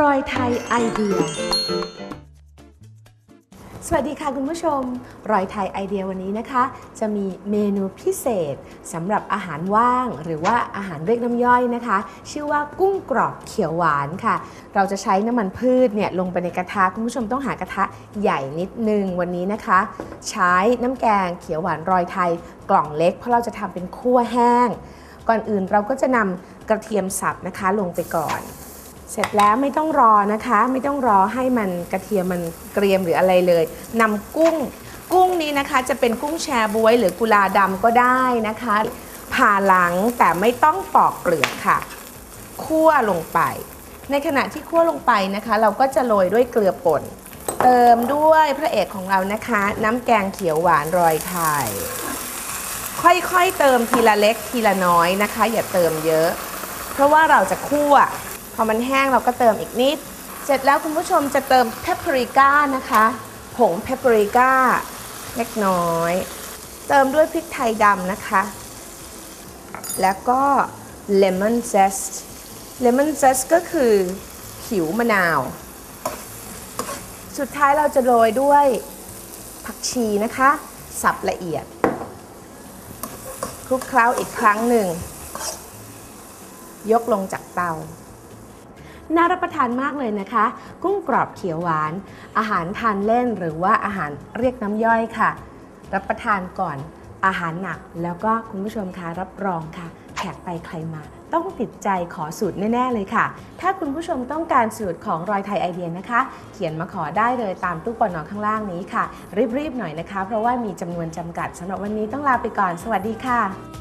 รอยไทยไอเดีย สวัสดีค่ะคุณผู้ชม รอยไทยไอเดียวันนี้นะคะ จะมีเมนูพิเศษสำหรับอาหารว่าง หรือว่าอาหารเรียกน้ำย่อยนะคะ ชื่อว่ากุ้งกรอบเขียวหวานค่ะ เราจะใช้น้ำมันพืชเนี่ยลงไปในกระทะคุณผู้ชมต้องหากระทะใหญ่นิดนึงวันนี้นะคะ ใช้น้ำแกงเขียวหวานรอยไทยกล่องเล็ก เพราะเราจะทำเป็นคั่วแห้ง ก่อนอื่นเราก็จะนำกระเทียมสับนะคะลงไปก่อน เสร็จแล้วไม่ต้องรอนะคะ ไม่ต้องรอให้มันกระเทียมมันเกรียมหรืออะไรเลยนำกุ้งกุ้งนี้นะคะ จะเป็นกุ้งแชบวยหรือกุลาดำก็ได้นะคะ ผ่าหลังแต่ไม่ต้องปอกเปลือกค่ะคั่วลงไป ในขณะที่คั่วลงไปนะคะ เราก็จะโรยด้วยเกลือป่น เติมด้วยพระเอกของเรานะคะ น้ำแกงเขียวหวานรอยไทยค่อยๆเติมทีละเล็กทีละน้อยนะคะ อย่าเติมเยอะ เพราะว่าเราจะคั่ว อมันแห้งเราก็เติมอีกนิด เสร็จแล้วคุณผู้ชมจะเติมเพปริก้านะคะ ผงเพปริก้าเล็กน้อย เติมด้วยพริกไทยดำนะคะ แล้วก็เลมอนเซสเลมอนเซสก็คือผิวมะนาว สุดท้ายเราจะโรยด้วยผักชีนะคะ สับละเอียดคลุกเคล้าอีกครั้งหนึ่ง ยกลงจากเตา น่ารับประทานมากเลยนะคะ กุ้งกรอบเขียวหวาน อาหารทานเล่นหรือว่าอาหารเรียกน้ำย่อยค่ะ รับประทานก่อนอาหารหนัก แล้วก็คุณผู้ชมคะรับรองค่ะแขกไปใครมา ต้องติดใจขอสูตรแน่ ๆ เลยค่ะ ถ้าคุณผู้ชมต้องการสูตรของรอยไทยไอเดียนะคะ เขียนมาขอได้เลยตามตู้ปนอข้างล่างนี้ค่ะ รีบ ๆ หน่อยนะคะ เพราะว่ามีจำนวนจำกัดสำหรับวันนี้ต้องลาไปก่อน สวัสดีค่ะ